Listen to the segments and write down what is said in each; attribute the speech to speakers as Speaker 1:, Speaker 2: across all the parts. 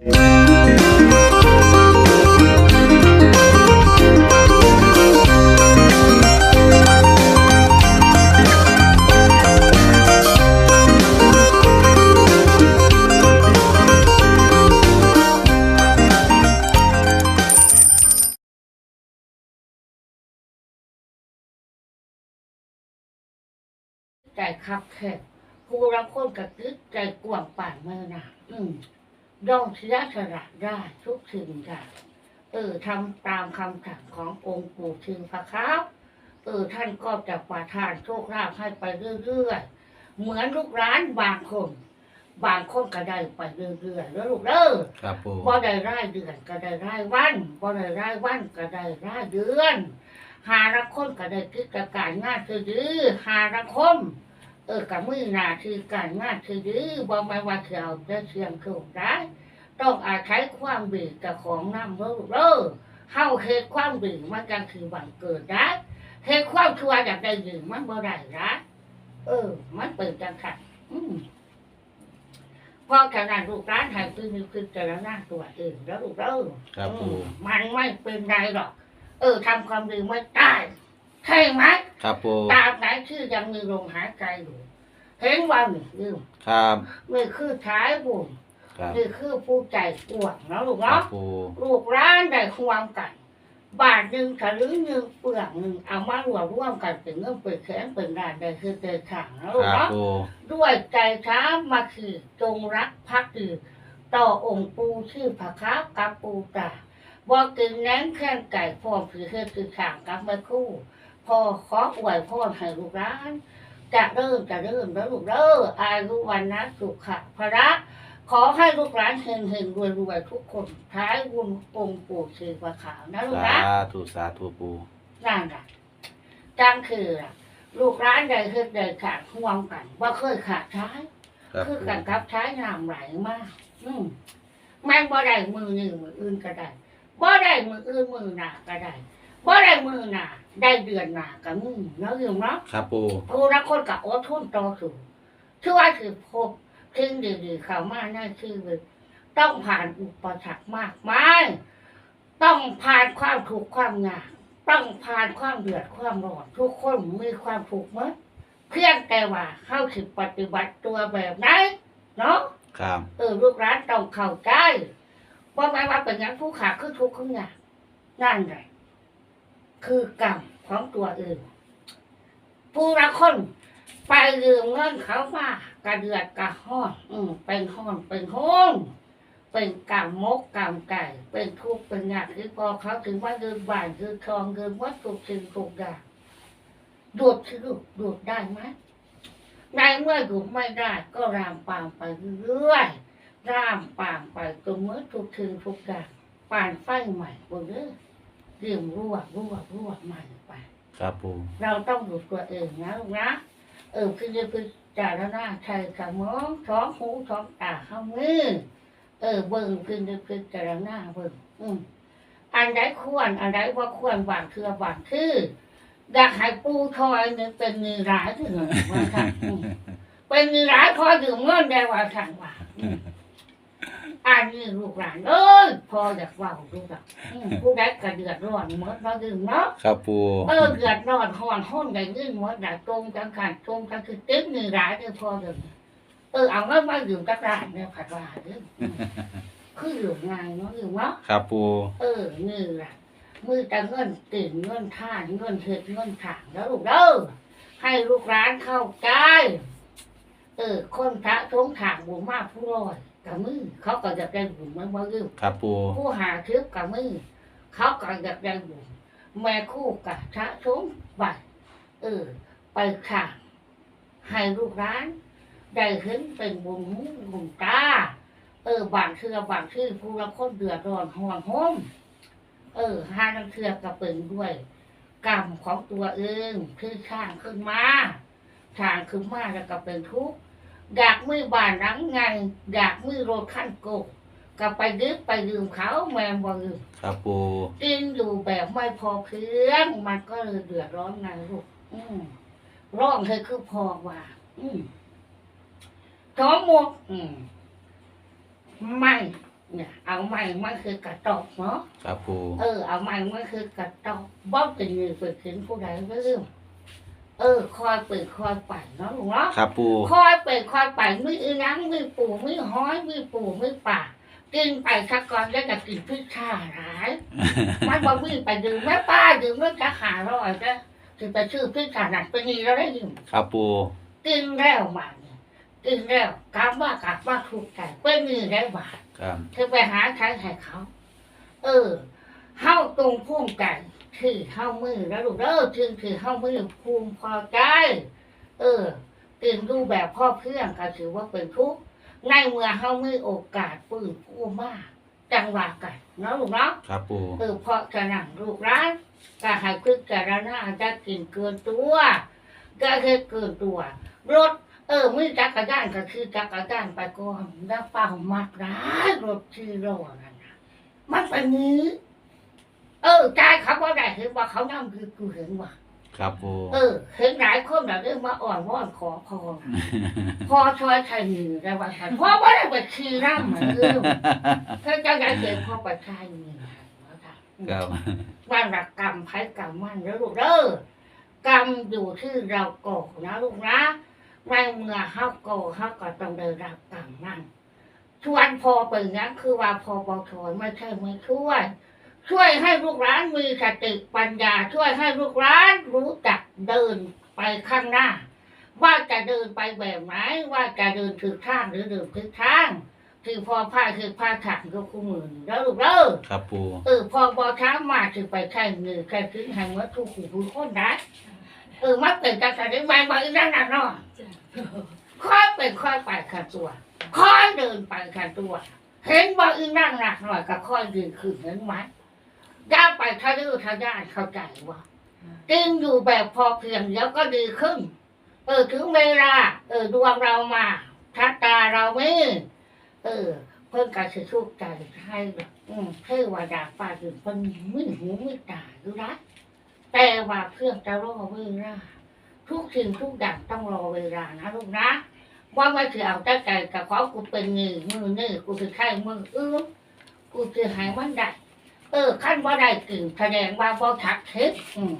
Speaker 1: ใจคับแคบผู้รับคนกระตึกใจกว้างป่านเมื่อนาอืม ย่อมเสียสละได้ทุกสิ่งอย่างเออทำตามคำสั่งขององค์ปู่ถึงพระครับเออท่านก็จะประทานโชคลาภให้ไปเรื่อยๆ เหมือนลูกร้านบางคน บางคนก็ได้ไปเรื่อยๆแล้วลูกเด้อ
Speaker 2: ครับปู
Speaker 1: บ่ได้รายเดือนก็ได้รายวันบ่ได้รายวันก็ได้รายเดือน หาละคนก็ได้กิจการงานคือดื้อหาละคน เออกับมือหน้าที่การงานคือดื้อบ่แม่นว่าสิเอาได้เสียงโชคได้ต้องอาศัยความดีกับของนำเด้อลูกเด้อเฮาเฮ็ดความดีมันจังคือบังเกิดได้เฮ็ดความชั่วอยากได้ดีมันบ่ได้นะเออ มันเป็นจังซั่นอืมเพราะฉะนั้นลูกร้านไทยคือมีคือจะหน้าตัวเองแล้วลูกเออ
Speaker 2: ครับปู
Speaker 1: อืมมันไม่เป็นไรหรอก เออทำความดีไม่ได้ ใช่ไหม
Speaker 2: ครับปู
Speaker 1: ตราบไหนที่ยังมีลมหายใจอยู่เห็นว่านี่ยืม
Speaker 2: ครับ
Speaker 1: นี่คือท้ายบุญ
Speaker 2: ครับ
Speaker 1: นี่คือผู้ใจกวางนะลูก
Speaker 2: ครับ
Speaker 1: เนาะ
Speaker 2: ปู
Speaker 1: ลูกร้านได้ความกัน บาทหนึ่งถลึงหนึ่งเปลือกหนึ่งเอามารวมร่วมกันเป็นเงินเป็นแขนเป็นรานได้คือเดินทางนะลูก
Speaker 2: ครับ
Speaker 1: เนาะ
Speaker 2: ปู
Speaker 1: ด้วยใจช้ามาคือจงรักภักดีต่อองค์ปูชื่อพระครับกับปูตาบอกกินแหน้งแข้งไก่พร้อมคือเฮ็ดคือข่างกับแม่ครู่ พอขออวยพรให้ลูกร้านจะเริ่มจะเริ่มแล้วลูกเริ่อายุวันนะสุขะพระขอให้ลูกหลานเฮงเฮงรวยรวยทุกคนท้ายบุญองค์ปู่ชื่อพระขาวนะลูก
Speaker 2: สา
Speaker 1: นะ
Speaker 2: ธุสาธุปู
Speaker 1: นั่นแหละจังคือล่ะลูกร้านใดคือใดขาดห่วงกัน ว่าเคยขาดใช้
Speaker 2: ครับ
Speaker 1: คือ
Speaker 2: ปู
Speaker 1: กันครับใช้น้ำไหลมาก อืมแม่งบ่ได้มือหนึ่งมืออื่นก็ได้บ่ได้มืออื่นมือหนาก็ได้บ่ได้มือหนา ได้เดือนหนาก็มือเนาะอยู่เนาะ
Speaker 2: ครับปู
Speaker 1: ผู้รักคนกับอดทนต่อสู้ชื่อว่าคือพบทิ้งดีๆเข้ามาในชีวิตต้องผ่านอุปสรรคมากมายต้องผ่านความถูกข์ความยากต้องผ่านความเดือดความร้อนทุกคนมีความถูกข์หมั้ยเพียงแต่ว่าเข้าถึงปฏิบัติตัวแบบไหนเนาะ
Speaker 2: ครับ
Speaker 1: เออลูกร้านต้องเข้าใจว่าหมายว่าเป็นอย่างผู้ขาคือทุกข์ขึ้นอย่างนั่นไง คือกรรมของตัวเองผู้ละคนไปยืมเงินเขามากระเดือดกระห้อนอืมเป็นห้อนเป็นห้อนเป็นกรรมมกกรรมไก่ เป็นทุกข์เป็นยากที่พอเขาถึงว่าเดินบ้านคือทองเดินวัดถูกสิ่งถูกอย่างดูดที่ลูกดูดได้ไหมในเมื่ออยู่ไม่ได้ก็รามปามไปเรื่อยรามปามไปจนเมื่อทุกถึงทุกอย่างปานไฟใหม่บนเรื่อ เรียมรั่วรั่วรั่วใหม่ไป
Speaker 2: ครับปู
Speaker 1: เราต้องดูตัวเองนะลูกนะ เออคือจะคือจารณาใช้สมองท้องหูท้องตาเข้ามือเออเบิ่งคือจะคือจารณาเบิ่งอืมอันใดควร อันใดว่าควรบางเทือบางคืออยากให้ปูทอยเนี่ยเป็นเงินร้ายที่หนึ่งว่าค่ะอืมเป็นเงินร้ายพอยืมเงินได้ว่าสั่งว่า อืมอันนี้ลูกหลานเอ้ยพออยากเว่าลูกหลานอืมผู้ใดก็เดือดร้อนหมดเราดื่มเนาะ
Speaker 2: ครับปู
Speaker 1: เออเดือดร้อนห่อนห้นได้ยื่นหัวด่าตรงจังขันตรงจังคือตึ๊กหนึ่งร้ายเดียวพอเลยเออเอาเงินมาอยู่กับร้านเนี่ยผัดว่าเด้ออืมคืออยู่ง่ายเนาะอยู่เนาะ
Speaker 2: ครับปู
Speaker 1: เออนี่แหละมือแต่เงินตื่นเงินท่านเงินเถิดเงินถางแล้วลูกเด้อให้ลูกร้านเข้าใจเออคนพระทงถางบุญมากผู้รอย กับมือเขาก็จะได้บุญมันบ่ยืม
Speaker 2: ครับปู
Speaker 1: ผู้หาทึบกับมือเขาก็อยากได้บุญแม่คู่กับชะชงบัดเออ ไปข่างให้ลูกร้าน ได้เห็นเป็นบุญหูบุญตาเออบางเทือบางชื่อผู้ละคนเดือดร้อนห่วงห้มเออห้านังเทือก็เป็นด้วย กรรมของตัวเองคือข้างขึ้นมาทางขึ้นมาแล้วก็เป็นทุกข์ อยากมือบ้านหลังไงอยากมือรถขั้นโกกก็ไปดึกไปยืมเขาแม่บ่ยืม
Speaker 2: ครับปู
Speaker 1: กินอยู่แบบไม่พอเพียงมันก็เลยเดือดร้อนไงลูกอืมร้องเธอคือพอว่า อืมท้องหมดอืมไม่เนี่ย เอาไม้มันคือกระตอกเนาะ
Speaker 2: ครับปู
Speaker 1: เออเอาไม้มันคือกระตอกบ่เป็นมือเปิดขึ้นผู้ใดเรื่อง เออ คอยเปิดคอยไปเนาะลุงเนาะ
Speaker 2: ครับปู
Speaker 1: คอยเปิดคอยไปมืออีนังมือปู่มือห้อยมือปู่มือป่ากินไปสักก่อนแล้วก็กินพิชชาหลายมันบอกมือไปดื่มแม่ป้าดื่มเมื่อจะหาร้อยจ้ะถึงไปชื่อพิชชาหนักไปนี่เราได้ยิน
Speaker 2: ครับปู
Speaker 1: กินแล้วมาเนี่ยกินแล้วกลับว่ากลับว่าถูกใจเป็นมือได้บาท
Speaker 2: ครับ
Speaker 1: เธอไปหาใครให้เขา เออเฮาตรงพุ่มกัน คือเฮามือแล้วลูกเด้อถึงคือเฮามือภูมิพอใจ เออตื่นดูแบบพ่อเพื่อนก็ถือว่าเป็นทุกข์ในเมื่อเฮามือโอกาสปืนผู้มาก จังหวะกันเนาะลูกเนาะ
Speaker 2: ครับปู
Speaker 1: เออเพราะจะนั่งลูกร้านก็ให้พึกจารณาจะกินเกินตัวก็คือเกินตัว รถ เออมือจักรยานก็คือจักรยานไปก่อนแล้วเป่ามากร้ายรถที่รอนั่นนะมันไปนี้ เออใจายเขาว่าได้เห็นว่าเขานั่งคือกูเห็นว่า
Speaker 2: ครับปู
Speaker 1: เออเห็นหลายคนแบบเรื่องมาอ่อนวอนขอพอนะพอช่วยใครมือได้ว่าฉันพ่อว่าได้ไปขี่ร่ำเหมือนเดิมเธอจะได้เกิดพ่อไปใช้มือนะคะ
Speaker 2: ครับ
Speaker 1: ว่ารักกรรมไพ่กรรมมันแล้วลูกเด้อกรรมอยู่ที่เราก่อนะลูกนะในเมื่อเฮาก่อเฮาก็ต้องได้รับกรรมมันชวนพอเป็นงั้นคือว่าพอปชไม่ใช่ไม่ช่วย ช่วยให้ลูกร้านมีสติปัญญา ช่วยให้ลูกร้านรู้จักเดินไปข้างหน้า ว่าจะเดินไปแบบไหนว่าจะเดินถึงทางหรือเดินถึงทางคือพอผ้าคือผ้าถักก็คู่มือแล้วลูกเด้อ
Speaker 2: ครับปู
Speaker 1: เออพอบอช้ามาถึงไปแค่หนึ่งแค่ถึงแห่งวัตถุขู่ผู้คนได้เออมักเป็นการแสดงมาบางอีนั่นน่ะเนาะค่อยเป็นค่อยไปขันตัวค่อยเดินไปขันตัว เห็นบางอีนั่นหนักหน่อยก็ค่อยยืนขึ้นเห็นไหม ย่าไปทะลึ่งทะยานเข้าใจว่าจึงอยู่แบบพอเพียงแล้วก็ดีขึ้น เออถึงเวลา เออดวงเรามาทัตตาเราไม่เออ เพิ่นก็สิทุกข์ใจให้แบบอืมเทวดาฟ้าดินเพิ่นมึนหูมึนตาอยู่นะแต่ว่าเพื่อนจะรอเวลาทุกสิ่งทุกอย่างต้องรอเวลานะลูกนะว่าไม่ถือเอาแต่ใจกับขอกูเป็นมือมือนี่กูจะใช้มืออื้อกูจะหายวันใด เออขั้นว่าได้กึ่งแสดงว่าบ่ทักเท็จอืม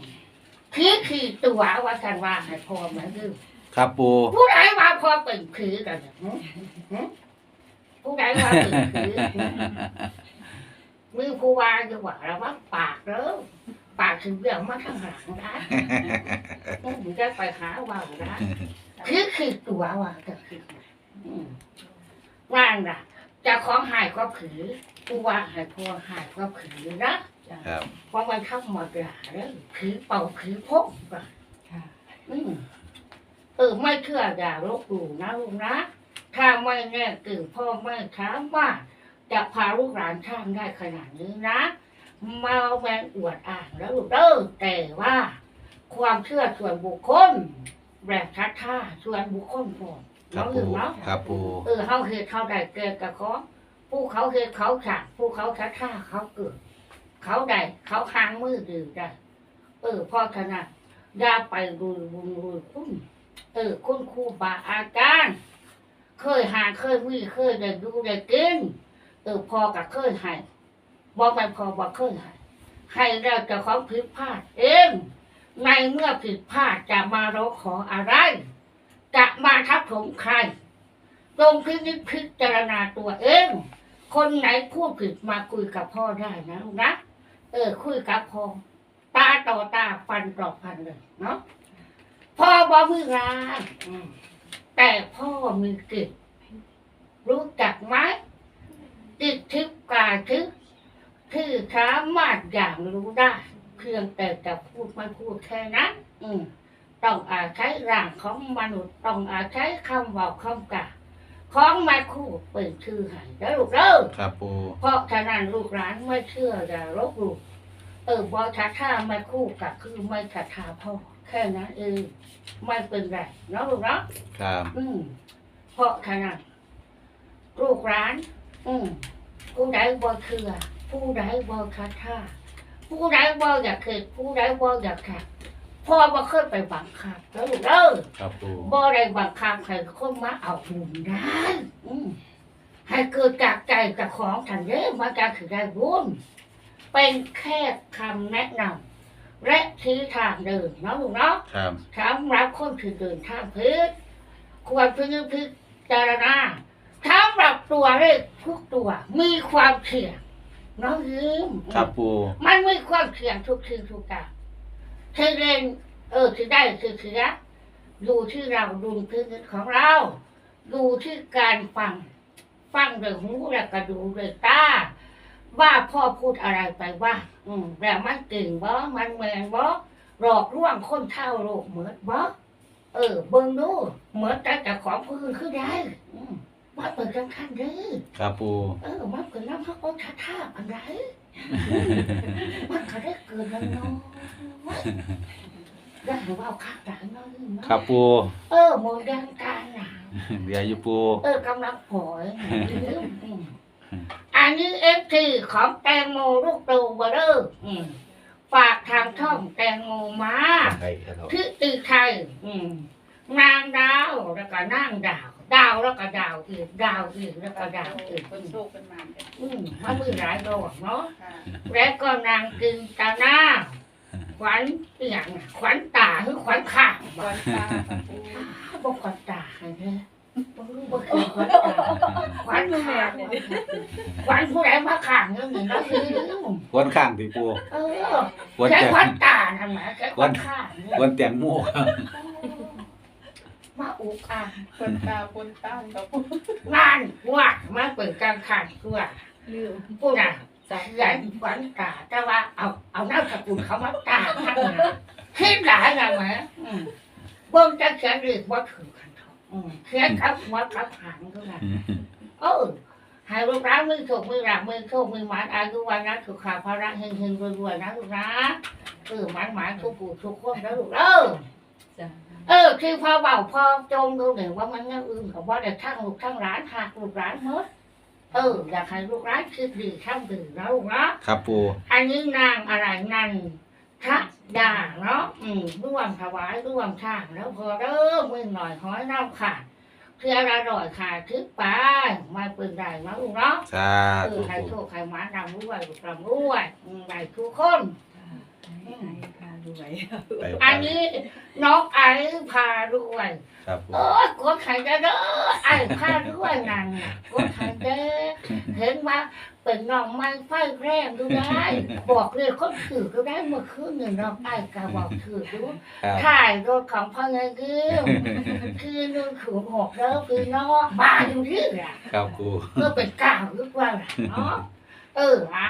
Speaker 1: ผีขี่ตัวว่ากันว่าให้พอเหมือนเดิม
Speaker 2: ครับปู
Speaker 1: ผู้ใดว่าพอเป็นผีกันเนี่ยหึหึผู้ใดว่าเป็นผีหึมือผู้ว่าจะว่าระวังปากเด้อปากถึงเรื่องมาทางหลังนะมึงจะไปหาว่านะคือคือตัวว่าจะคืออืมว่างน่ะเจะของหายก็ผือ ผู้ว่าหายพอหายก็ผือนะครับเพราะมันเข้ามาด่าเด้อผือเป่าผือพกก่อน
Speaker 3: ค่ะ
Speaker 1: อืมเออไม่เชื่ออย่าลบหลู่นะลูกนะถ้าไม่แน่ตื่นพ่อไม่ถามว่า จะพาลูกหลานช่างได้ขนาดนี้นะมาแมงอวดอ่างแล้วลูกเด้อแต่ว่า ความเชื่อส่วนบุคคลแบบชัดท่าส่วนบุคคลก่อน
Speaker 2: ครับ
Speaker 1: น้อง
Speaker 2: ปู
Speaker 1: อื่นเนาะ
Speaker 2: ครับปู
Speaker 1: เออเขาเหตุเขาได้เกิดกับเขา ผู้เขาเหตุเขาฉากผู้เขาชัดท่าเขาเกิด เขาได้เขาค้างมือดื่มได้ เออพ่อขนาดยาไปรุยรุยรุยคุณเออคุณครูบาอาจารย์เคยหาเคยมีเคยได้ดูได้กินเออพอกับเคยให้บอกไปพอบอกเคยให้ให้เราจะของผิดพลาดเองในเมื่อผิดพลาดจะมาร้องขออะไร จะมาทับถมใครตรงพินิจพิจารณาตัวเอง คนไหนพูดผิดมาคุยกับพ่อได้นะลูกนะ เออ คุยกับพ่อ ตาต่อตาฟันต่อฟันเลย เนาะ พ่อบอกมือร้านแต่พ่อมีกิจรู้จักไหมจิตทิพย์กาทิพย์ที่สามารถอย่างรู้ได้ เพียงแต่จะพูดไม่พูดแค่นั้นอืมต้องอาศัยร่างของมนุษย์ ต้องอาศัยคำว่าคำกา ของแม่ครู่เป็นชื่อให้แล้วลูกเด้อ
Speaker 2: ครับปู
Speaker 1: เพราะฉะนั้นลูกหลานไม่เชื่ออย่าลบหลู่เออบอชัดท่าไม่คู่กับคือไม่ชัดท่าพ่อแค่นั้นเองไม่เป็นไรเนาะลูกเนาะ
Speaker 2: ครับ
Speaker 1: อืมเพราะฉะนั้นลูกหลาน อืมผู้ใดบ่เชื่อผู้ใดบ่ชัดท่าผู้ใดบ่อยากเกิดผู้ใดบ่อยากขัด พ่อบ่เคยไปบังคับแล้วลูกเด้อ
Speaker 2: ครับปู
Speaker 1: บ่ได้บังคับใครคนมาเอาบุญได้อืมให้เกิดจากใจจากของทันเด้มาการถือได้บุญเป็นแค่คำแนะนำและชี้ทางเดินเนาะลูกเนาะ
Speaker 2: ครับ
Speaker 1: สำหรับคนที่เดินทางพืชควรพิจพิจารณาสำหรับตัวเลขทุกตัว มีความเสี่ยงเน้องยืม
Speaker 2: ครับปู
Speaker 1: มันมีความเสี่ยงทุกทีทุกการ เธอเรียนเออที่ได้คือเสียดูที่เราดูพื้นของเรา ดูที่การฟัง ฟังโดยหูแล้วก็ดูโดยตาว่าพ่อพูดอะไรไปว่า อืมแล้วมันเก่งบ่มันแมนบ่หลอกลวงคนเท่าโลกเหมือนบ่เออ เบิ่งดูเหมือนแต่แต่ของผู้อื่นคือได้อืมว่าเปิดกันขั้นเด้อ
Speaker 2: ครับปู
Speaker 1: เออมันเกิดน้ำพักองชาท่าอันไร มันก็ได้เกิดแล้วเนาะได้หรือว่าเอาข้าวหลังเนาะเนาะ
Speaker 2: ครับปู
Speaker 1: เออโมเดลการหนา
Speaker 2: เดี๋ยวอยู่ปู
Speaker 1: เออกำลังปล่อยลืมอืมอันนี้เอฟทีของแตงโมลูกตูเบอร์เรอร์อืมฝากทางช่องแตงโมมา
Speaker 2: ใช่ครับ
Speaker 1: ทิติไทยอืม นางดาวแล้วก็นางดาว ดาวแล้วก็ดาวอีกดาวอีกแล้วก็ดาวอีก
Speaker 3: คนโชคเป็นมารกัน
Speaker 1: อืมมันมีหลายดอกเนาะ
Speaker 3: ค่ะ
Speaker 1: และก็นางกินตาหน้าขวัญเอียงน่ะขวัญตาหรือขวัญข้าง
Speaker 3: ก่อนตาค่ะปู
Speaker 1: บอกขวัญตาให้เด้อบ่รู้บ่เคยขวัญตาขวัญข้างขวัญผู้ใดมาข้างเงี้ยนี่เนาะคือ
Speaker 2: ควนข้างที่ปู
Speaker 1: เออ
Speaker 2: ควน
Speaker 1: แค่
Speaker 2: แตง
Speaker 1: ขวัญตาทำไมแค่ขวัญข้างเนี่ย
Speaker 2: ควนแตงโมครับ
Speaker 1: มาอุกอ่าง
Speaker 3: คนตาคนตั้งกับปู
Speaker 1: งานว่ามาเปิดการขายตัว
Speaker 3: ลืม
Speaker 1: ผู้น่ะเขียนขวัญตาแต่ว่าเอาเอาน้ำสกุลเขามาตาทั้งนั้นคิดหลายอย่างไหมอืมเบิ่งจะเขียนเรียกว่าถือกันเถอะอืมเขียนครับหัวครับหางก็ได้เออให้ลูกร้านมือถูกมือหลักมือโชคมือหมานอายุวันนะสุขาภาระเฮงเฮงรวยๆนะลูกนะเออหมานหมานทุกผู้ทุกคนนะลูกเออ เออ คือพอเบาพอจมดูหนึ่งว่ามันเงี้ยอื่นกับว่าแต่ทั้งลูกทั้งร้านหักลูกร้านหมดเอออยากให้ลูกร้านคิดดีทำดีนะลูกนะครับ
Speaker 2: ปู
Speaker 1: อันนี้นางอะไรนันทะดาเนาะอืมร่วมถวายร่วมทางแล้วพอเริ่มมือหน่อยห้อยน้ำขาดเพื่อระดอยขาดทึกไปมาปืนใดนะลูกเนาะ
Speaker 2: สา
Speaker 1: เอ
Speaker 2: ธุ
Speaker 1: อใคร
Speaker 2: ปู
Speaker 1: โชคใครหมานำรวยลูกรำรวยอืมได้ทุกคน
Speaker 3: ให้พาดูไว้
Speaker 2: ไป
Speaker 1: อันนี้น้องไอ้ พารวย
Speaker 2: ครับปู
Speaker 1: โอ้ยกดไข่เด้อไอ้พาด้วยนางน่ะกดไข่เด้อเห็นว่าเป็นน้องไม้ไฟแรงดูได้บอกเลยคนถือก็ได้เมื่อคืนหนึ่งน้องไอ้กะบอกถือดู
Speaker 2: ครับ
Speaker 1: ถ่ายรถของพ่อเงินคือคือนุ่นขืนหกแล้วคือน้องบ้าอยู่ที่อะ
Speaker 2: ครับปู
Speaker 1: เพื่อเป็นก้าวหรือว่าล่ะเนาะเอออะ